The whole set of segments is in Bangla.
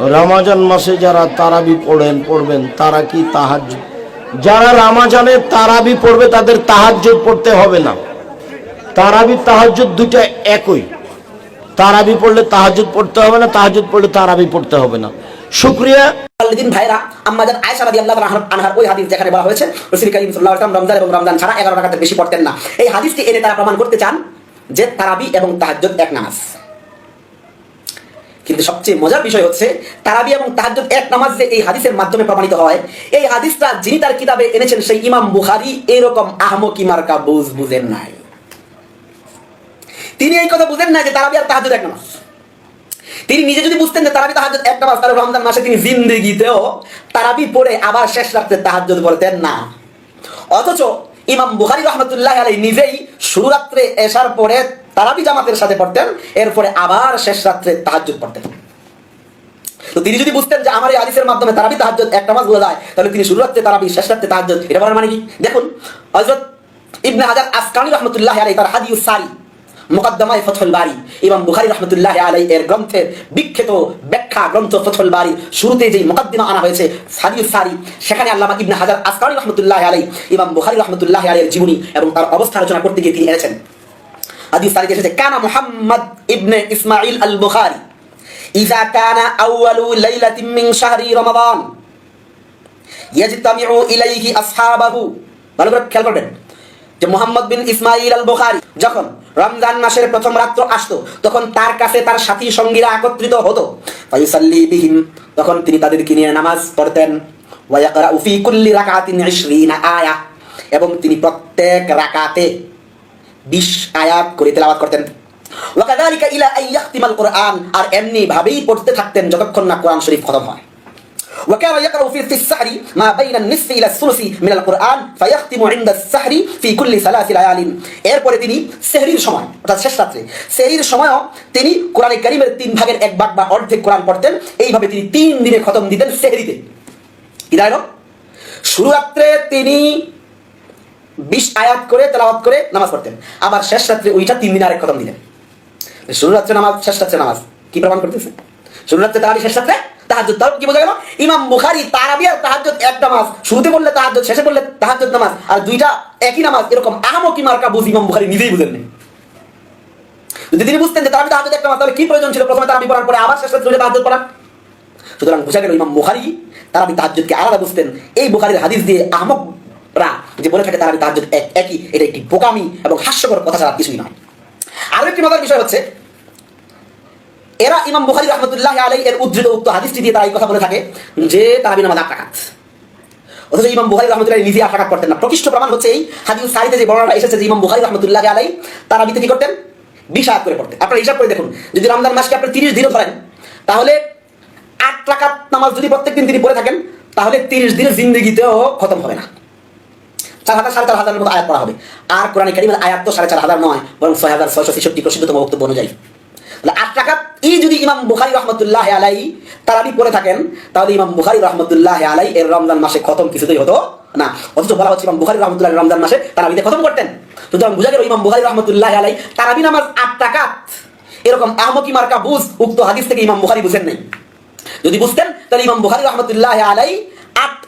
রামাজান মাসে যারা তারাবি পড়েন, পড়বেন, তারা কি তাহাজ যারা রামাজানে তারাবি পড়বে, তাদের তাহাজ্জুদ পড়তে হবে না। তারাবি, তাহাজ্জুদ দুইটা একই। তারাবি পড়লে তাহাজ্জুদ পড়তে হবে না, তাহাজ্জুদ পড়লে তারাবি পড়তে হবে না। শুক্রিয়া। দিন ভাইরা, আম্মাজান হয়েছে রমজান এবং রমজান ছাড়া 11 রাকাতের বেশি পড়তেন না। এই হাদিসটি এনে তারা প্রমাণ করতে চান যে তারাবি এবং তাহাজ্জুদ এক নামাজ। কিন্তু সবচেয়ে মজার বিষয় হচ্ছে, তারাবি এবং তাহাজ্জুদ এক নামাজ যে এই হাদিসের মাধ্যমে প্রমাণিত হয়, এই হাদিসটা যিনি তার কিতাবে এনেছেন সেই ইমাম বুখারী এরকম আহমকি মার্কা বুঝ বুঝেন নাই। তিনি এই কথা বুঝেন না যে তারাবি আর তাহাজ্জুদ এক নামাজ। তিনি নিজে যদি বুঝতেন যে তারাবি তাহাজ্জুদ এক নামাজ, তাহলে রমজান মাসে তিনি জিন্দেগিতেও তারাবি পড়ে আবার শেষ রাত্রে তাহাজ্জুদ পড়তেন না। অথচ ইমাম বুখারী রহমতুল্লাহ আলাই নিজেই শুরু রাত্রে এসার পরে তারাবি জামাতের সাথে পড়তেন, এরপরে আবার শেষ রাত্রে তাহাজ্জুদ পড়তেন। তো তিনি যদি বুঝতেন যে আমার এই হাদিসের মাধ্যমে তারাবি তাহাজ্জুদ এক নামাজ বোঝা যায়, তাহলে তিনি শুরু রাত্রে তারাবি শেষ রাত্রে তাহাজ্জুদ, এটা বলার মানে কি? দেখুন, হযরত ইবনে হাজার আসকানি রহমতুল্লাহ আলাই তার হাদিউস সারি ফথল বাড়ি বুখারী রহমতুল্লাহ আলাই এর গ্রন্থের বিখ্যাত ব্যাখ্যা গ্রন্থ ফথল বাড়ি শুরুতে যেই মুকদ্দিমা আনা হয়েছে সাদিউস সারি, সেখানে আল্লামা ইবনে হাজার আসকানি রহমতুল্লাহ আলাই ইমাম বুখারী রহমতুল্লাহ আলাইয়ের জীবনী এবং তার অবস্থা আলোচনা করতে গিয়ে তিনি এনেছেন। হাদিস তারিখে এসেছে, কানা মুহাম্মদ ইবনে ইসমাইল আল বুখারী ইজা কানা আউয়ালু লাইলাতিন মিন শাহরি রমাদান, ইয়াজতামিউ ইলাইহি আসহাবাহু। ভালো করে খেয়াল করবেন, যে মোহাম্মদ বিন ইসমাইল আল বুখারী যখন রমজান মাসের প্রথম রাত্র আসতো, তখন তার কাছে তার সাথী সঙ্গীরা একত্রিত হতো। ফায়ুসাল্লি বিহিম, তখন তিনি তাদেরকে নিয়ে নামাজ পড়তেন। ওয়া ইয়াকরাউ ফি কুল্লি রাকাতিন 20 আয়া, এবং তিনি প্রত্যেক রাকাতে 20 আয়াত করে তেলাওয়াত করতেন ওয়াকাযালিকা ইলা আন ইয়াখতিমাল কুরআন আর এমনি ভাবেই পড়তে থাকতেন যতক্ষণ না কোরআন শরীফ খতম হয় وكان يقرأ في في السحر ما بين النصف إلى الثلث من القرآن فيختم عند السحر في كل ثلاث ليال এরপরে তিনি সেহরির সময় অর্থাৎ শেষ রাত্রে সেহরির সময়ও তিনি কোরআনে কারিমের তিন ভাগের এক ভাগ বা অর্ধেক কোরআন পড়তেন এইভাবে তিনি তিন দিনে খতম দিতেন সেহরিতে কি দাঁড়ালো শুরু রাত্রে তিনি বিশ আয়াত করে তেলাওয়াত করে নামাজ পড়তেন। আবার শেষ রাত্রে ওইটা তিন দিনে আরেক খতম দিলেন। শুরু রাত্রে নামাজ, শেষ রাত্রে নামাজ। কি প্রমাণ করতেছে? শুরু রাত্রে তারাবি শেষ রাত্রে তাহলে কি বোঝা গেল? ইমাম বুখারী, তারাবি আর এক নামাজ। শুরুতে বললে শেষে বললে নামাজ। আর দুইটা একই নামাজ, এরকম মার্কা বুঝ ইমাম বুখারী নিজেই বুঝেন যদি তিনি বুঝতেন যে তারাবি এক নামাজ, তাহলে কি প্রয়োজন ছিল? প্রথমে তারাবি পড়ার পরে আবার শেষ রাত্রে তাহাজ্জুদ পড়া সুতরাং বোঝা গেল ইমাম বুখারী তারাবি তাহাজ্জুদকে আলাদা বুঝতেন। এই বুখারীর হাদিস দিয়ে আহমকরা যে বলে থাকে তারাবি তাহাজ্জুদ এক, একই, এটা একটি বোকামি এবং হাস্যকর কথা ছাড়া কিছুই নয়। আরও একটি মজার বিষয় হচ্ছে, এরা ইমাম বুখারী রহমতুল্লাহ আলাই এর উদ্ধৃত উক্ত হাদিসটি দিয়ে তারা এই কথা বলে থাকে যে তারাবি নামাজ আট রাকাত অথচ ইমাম বুখারী রহমতুল্লাহ নিজে আট করতেন না। প্রকৃষ্ট প্রমাণ হচ্ছে এই হাদিস সারিতে যে বর্ণনা এসেছে যে ইমাম বুখারী রহমতুল্লাহ আলাই তারাবিতে কি করতেন বিশ আয়াত করে পড়তেন। আপনারা হিসাব করে দেখুন, যদি রমজান মাসকে আপনি তিরিশ দিনও ধরেন, তাহলে আট রাকাত নামাজ যদি প্রত্যেকদিন তিনি পড়ে থাকেন, তাহলে তিরিশ দিনের জিন্দগিতেও খতম হবে না। চার হাজার সাড়ে চার হাজারের মতো আয়াত পড়া হবে। আর কোরআন কারিমের আয়াত তো সাড়ে চার হাজার নয়, বরং ছয় হাজার ছয়শো ছেষট্টি প্রসিদ্ধতম বক্তব্য অনুযায়ী। আট টাকাত এই যদি ইমাম বুখারি রহমতুল্লাহ আলাই তারাবি পড়ে থাকেন, তাহলে ইমাম বুখারি রহমতুল্লাহ আলাই এর রমজান মাসে খতম কিছুতেই হতো না। অথচ বলা হচ্ছে ইমাম বুখারি রহমতুল্লাহ রমজান মাসে খতম করতেন। সুতরাং বুঝা গেল ইমাম বুখারি রহমতুল্লাহ আলাই তারাবি নামাজ আট টাকাত এরকম আহমকি মার্কা বুঝ, উক্ত হাদিস থেকে ইমাম বুখারি বুঝেন নাই। যদি বুঝতেন, তাহলে ইমাম বুখারি রহমতুল্লাহ আলাই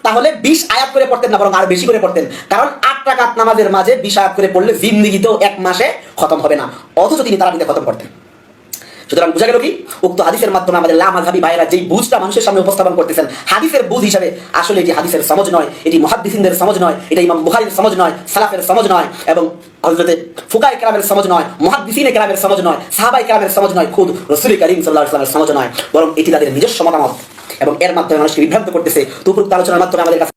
তাহলে বিশ আয়াত করে পড়তেন না, বরং আর বেশি করে পড়তেন। কারণ আট টাকাত নামাজের মাঝে বিশ আয়াত করে পড়লে জিন্দিগিতেও এক মাসে খতম হবে না। অথচ তিনি তারাবিতে খতম করতেন। সুতরাং বোঝা গেল কি? উক্ত হাদিসের মাধ্যমে আমাদের লামাধাবি ভাইয়েরা যেই বুঝটা মানুষের সামনে উপস্থাপন করতেছেন, হাদিসের বুঝ হিসাবে আসলে এটি হাদিসের সমজ নয়, এটি মহাদ্দিসিনদের সমজ নয়, এটা ইমাম বুখারির সমজ নয়, সালাফের সমজ নয়, এবং হজরতে ফুকাই কেরামের সমজ নয়, মহাদ্দিসিনে কেরামের সমজ নয় সাহাবাই কেরামের সমজ নয়, খুদ রসুল করিম সাল্লাহ ইসলামের সমজ নয়, বরং এটি তাদের নিজস্ব মতামত। এবং এর মাধ্যমে মানুষকে বিভ্রান্ত করতেছে। তো উপরোক্ত আলোচনার মাধ্যমে আমাদের কাছে